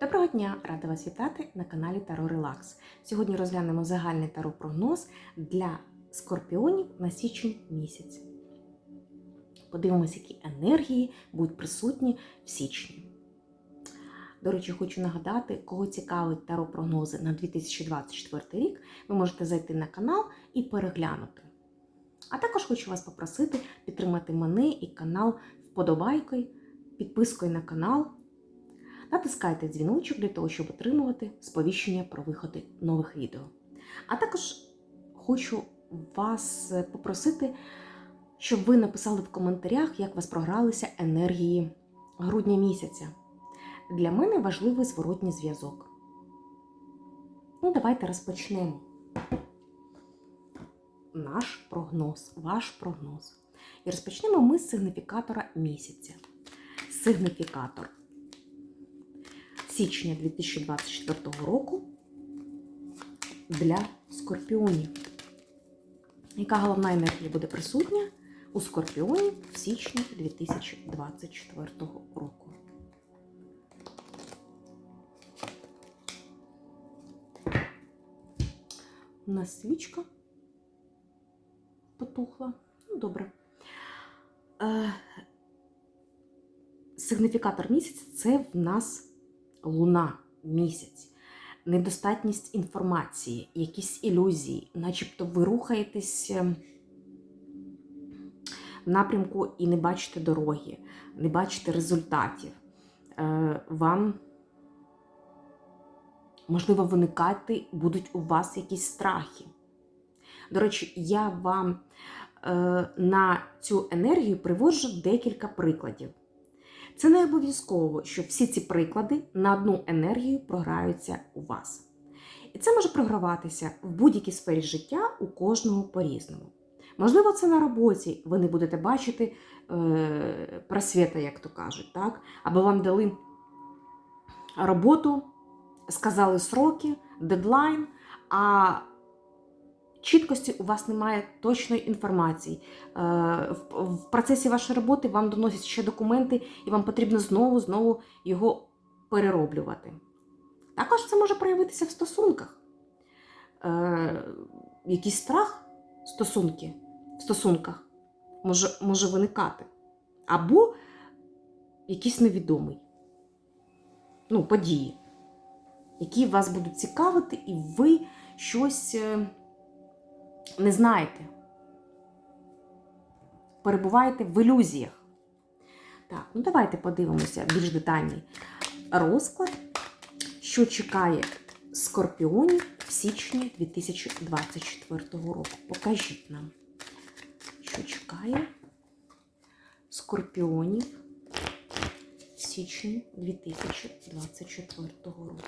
Доброго дня! Рада вас вітати на каналі Таро Релакс. Сьогодні розглянемо загальний таро-прогноз для скорпіонів на січень місяць. Подивимося, які енергії будуть присутні в січні. До речі, хочу нагадати, кого цікавить таро-прогнози на 2024 рік, ви можете зайти на канал і переглянути. А також хочу вас попросити підтримати мене і канал вподобайкою, підпискою на канал. Натискайте дзвіночок для того, щоб отримувати сповіщення про виходи нових відео. А також хочу вас попросити, щоб ви написали в коментарях, як вас програлися енергії грудня місяця. Для мене важливий зворотній зв'язок. Ну, давайте розпочнемо. Наш прогноз, ваш прогноз. І розпочнемо ми з сигніфікатора місяця. Сигніфікатор січня 2024 року для скорпіонів. Яка головна енергія буде присутня у скорпіонів в січні 2024 року? У нас свічка потухла. Ну, добре. Е, Сигніфікатор місяця це в нас луна, місяць, недостатність інформації, якісь ілюзії, начебто ви рухаєтесь в напрямку і не бачите дороги, не бачите результатів. Е, Вам, можливо, виникати будуть у вас якісь страхи. До речі, я вам е, на цю енергію приводжу декілька прикладів. Це не обов'язково, що всі ці приклади на одну енергію програються у вас. І це може програватися в будь-якій сфері життя у кожного по-різному. Можливо, це на роботі, ви не будете бачити е, просвіта, як то кажуть, так? або вам дали роботу, сказали сроки, дедлайн, а чіткості у вас немає точної інформації. Е, в процесі вашої роботи вам доносять ще документи, і вам потрібно знову-знову його перероблювати. Також це може проявитися в стосунках. Е, якийсь страх стосунки, в стосунках може, може виникати. Або якийсь невідомий ну, події, які вас будуть цікавити, і ви щось е, не знаєте. Перебуваєте в ілюзіях. Так, ну давайте подивимося більш детальний розклад, що чекає скорпіонів в січні 2024 року. Покажіть нам, що чекає скорпіонів в січні 2024 року.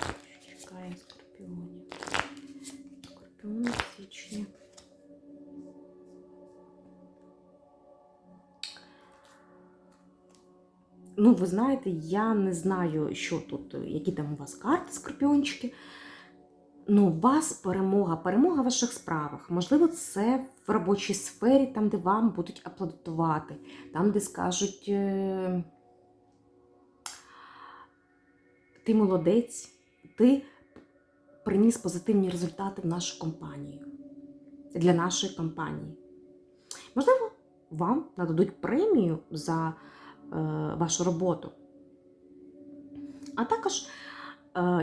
Що чекає скорпіонів? Скорпіонів в січні. Ну, ви знаєте, я не знаю, що тут, які там у вас карти, скорпіончики. Ну, у вас перемога, перемога в ваших справах. Можливо, це в робочій сфері, там, де вам будуть аплодувати, там, де скажуть, е, ти молодець, ти приніс позитивні результати в нашу компанію, для нашої компанії. Можливо, вам нададуть премію за вашу роботу. А також,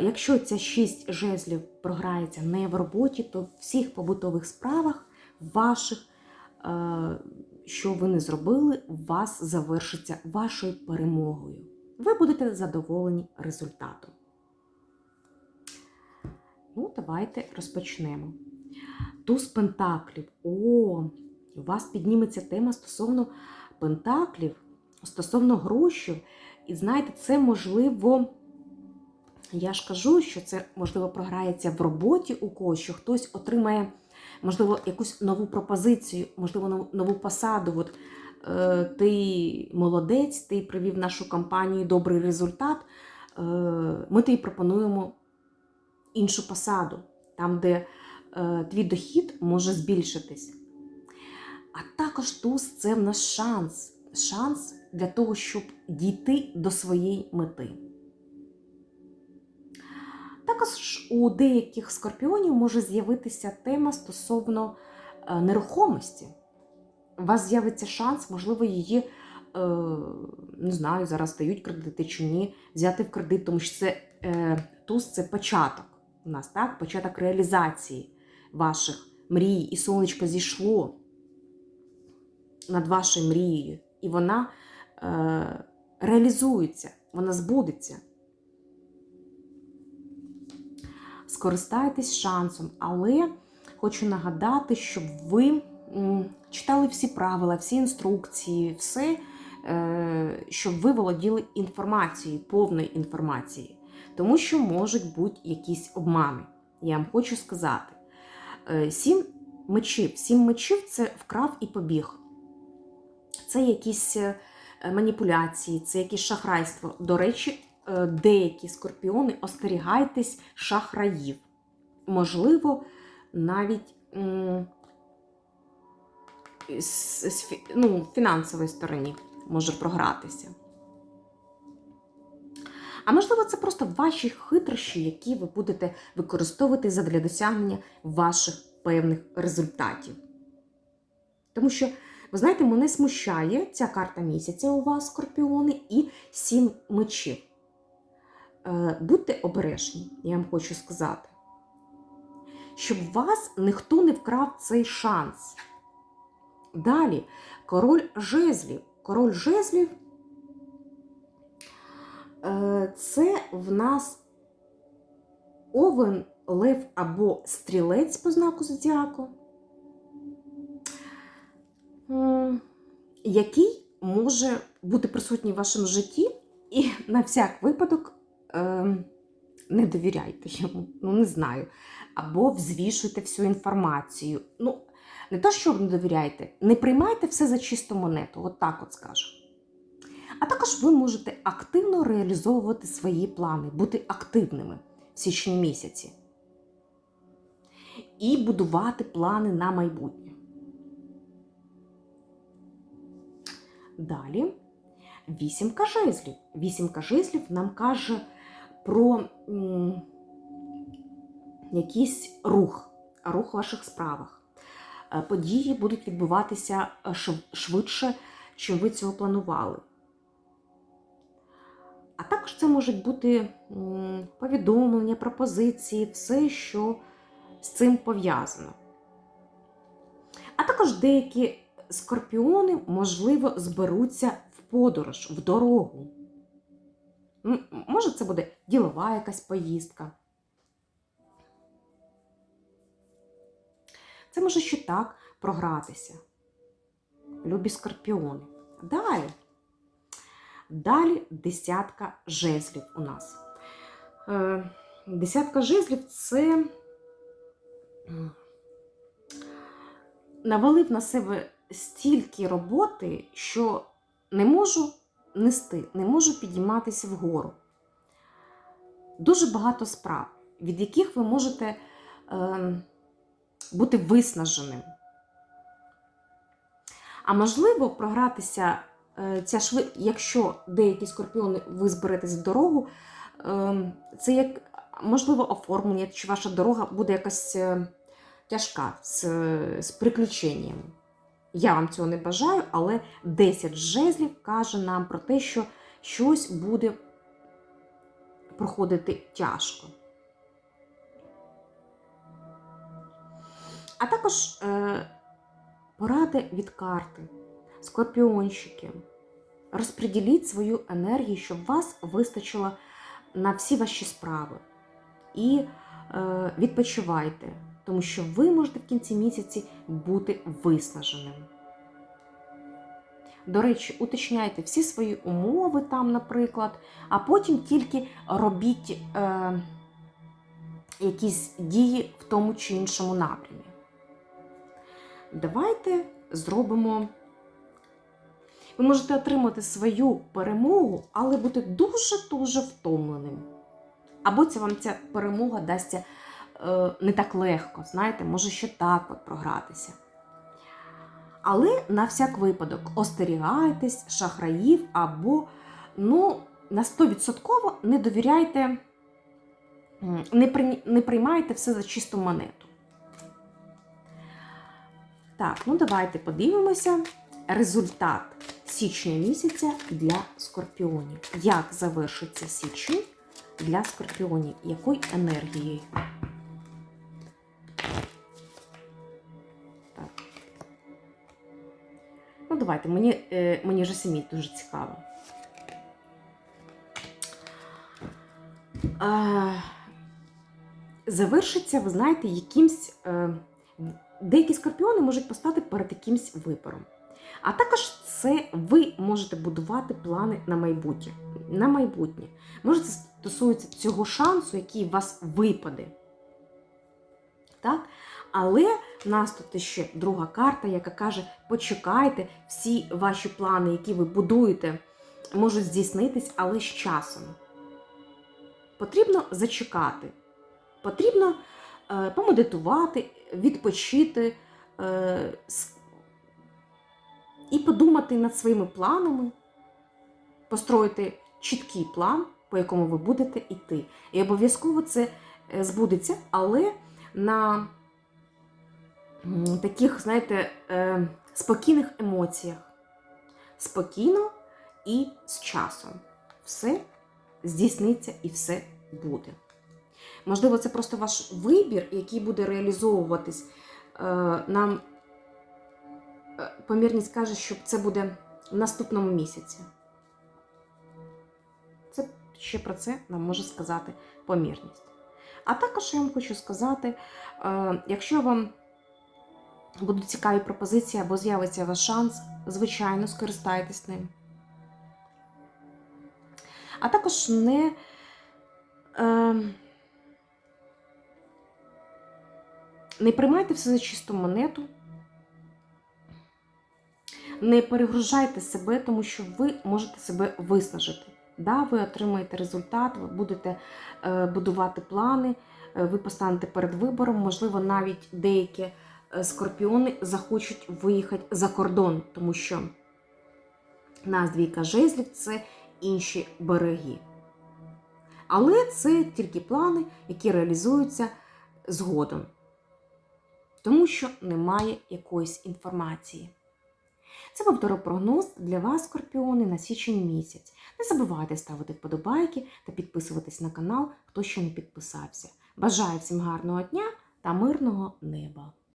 якщо ця шість жезлів програється не в роботі, то в всіх побутових справах ваших, що ви не зробили, вас завершиться вашою перемогою. Ви будете задоволені результатом. Ну, давайте розпочнемо. Туз пентаклів. О, у вас підніметься тема стосовно пентаклів стосовно грошей, і знаєте, це можливо, я ж кажу, що це, можливо, програється в роботі у когось, що хтось отримає, можливо, якусь нову пропозицію, можливо, нову посаду. От, е, Ти молодець, ти привів нашу компанію добрий результат. Е, Ми тобі пропонуємо іншу посаду, там, де е, твій дохід може збільшитись. А також туз це в нас шанс. Шанс для того, щоб дійти до своєї мети. Також у деяких скорпіонів може з'явитися тема стосовно е, нерухомості. У вас з'явиться шанс, можливо, її, е, не знаю, зараз дають кредити чи ні, взяти в кредит, тому що це е, туз це початок у нас, так? Початок реалізації ваших мрій, і сонечко зійшло над вашою мрією, і вона е, реалізується, вона збудеться. Скористайтесь шансом, але хочу нагадати, щоб ви читали всі правила, всі інструкції, все, е, щоб ви володіли інформацією, повною інформацією. Тому що можуть бути якісь обмани. Я вам хочу сказати. Е, Сім мечів. Сім мечів це вкрав і побіг. Це якісь е, маніпуляції, це якісь шахрайство. До речі, е, деякі скорпіони остерігайтесь шахраїв. Можливо, навіть з, ну, фінансової стороні може програтися. А можливо, це просто ваші хитрощі, які ви будете використовувати задля досягнення ваших певних результатів. Тому що, ви знаєте, мене смущає ця карта місяця у вас, скорпіони, і сім мечів. Е, Будьте обережні, я вам хочу сказати. Щоб вас ніхто не вкрав цей шанс. Далі, король жезлів. Король жезлів Е, це в нас овен, лев або стрілець по знаку зодіаку, який може бути присутній в вашому житті, і на всяк випадок е, не довіряйте йому, ну не знаю. Або взвішуйте всю інформацію. Ну, не то, що не довіряйте, не приймайте все за чисту монету, от так от скажу. А також ви можете активно реалізовувати свої плани, бути активними в січні місяці і будувати плани на майбутнє. Далі вісімка жезлів. Вісімка жезлів нам каже про якийсь рух, рух в ваших справах. Е, Події будуть відбуватися е, швидше, чим ви цього планували. А також це можуть бути повідомлення, пропозиції, все, що з цим пов'язано. А також деякі скорпіони, можливо, зберуться в подорож, в дорогу. Може, це буде ділова якась поїздка. Це може ще так програтися. Любі скорпіони. Далі. Далі десятка жезлів у нас. Е, Десятка жезлів це навалив на себе стільки роботи, що не можу нести, не можу підійматися вгору. Дуже багато справ, від яких ви можете е, бути виснаженим. А можливо, програтися е, ця шви... якщо деякі скорпіони ви зберетесь в дорогу, е, це як можливо оформлення, чи ваша дорога буде якась е, тяжка з, з приключеннями. Я вам цього не бажаю, але 10 жезлів каже нам про те, що щось буде проходити тяжко. А також е, поради від карти, скорпіонщики. Розподіліть свою енергію, щоб вас вистачило на всі ваші справи. І е, відпочивайте, тому що ви можете в кінці місяці бути виснаженим. До речі, уточняйте всі свої умови там, наприклад, а потім тільки робіть е, якісь дії в тому чи іншому напрямі. Давайте зробимо. Ви можете отримати свою перемогу, але бути дуже-дуже втомленим. Або це вам ця перемога дасться не так легко, знаєте, може ще так от програтися. Але на всяк випадок остерігайтесь шахраїв або ну, на 100% не довіряйте не, при, не приймайте все за чисту монету. Так, ну давайте подивимося результат січня місяця для скорпіонів. Як завершиться січень для скорпіонів? Якою енергією? Ну, давайте, мені, е, мені вже самі дуже цікаво. Е, завершиться, ви знаєте, якимсь. Е, деякі скорпіони можуть постати перед якимсь вибором. А також це ви можете будувати плани на майбутнє. На майбутнє. Може, це стосується цього шансу, який у вас випаде. Так? Але нас тут ще друга карта, яка каже: почекайте, всі ваші плани, які ви будуєте, можуть здійснитись, але з часом. Потрібно зачекати. Потрібно е, помедитувати, відпочити е, і подумати над своїми планами, построїти чіткий план, по якому ви будете йти. І обов'язково це е, збудеться, але на таких, знаєте, е, спокійних емоціях. Спокійно і з часом. Все здійсниться і все буде. Можливо, це просто ваш вибір, який буде реалізовуватись. Е, Нам е, помірність каже, що це буде в наступному місяці. Це ще про це нам може сказати помірність. А також я вам хочу сказати, якщо вам будуть цікаві пропозиції або з'явиться у вас шанс, звичайно, скористайтесь ним. А також не. Е, не приймайте все за чисту монету. Не перегружайте себе, тому що ви можете себе виснажити. Да, ви отримаєте результат, ви будете е, будувати плани, е, ви постанете перед вибором, можливо, навіть деякі скорпіони захочуть виїхати за кордон, тому що нас двійка жезлів це інші береги. Але це тільки плани, які реалізуються згодом, тому що немає якоїсь інформації. Це був прогноз для вас, скорпіони, на січень місяць. Не забувайте ставити вподобайки та підписуватись на канал, хто ще не підписався. Бажаю всім гарного дня та мирного неба!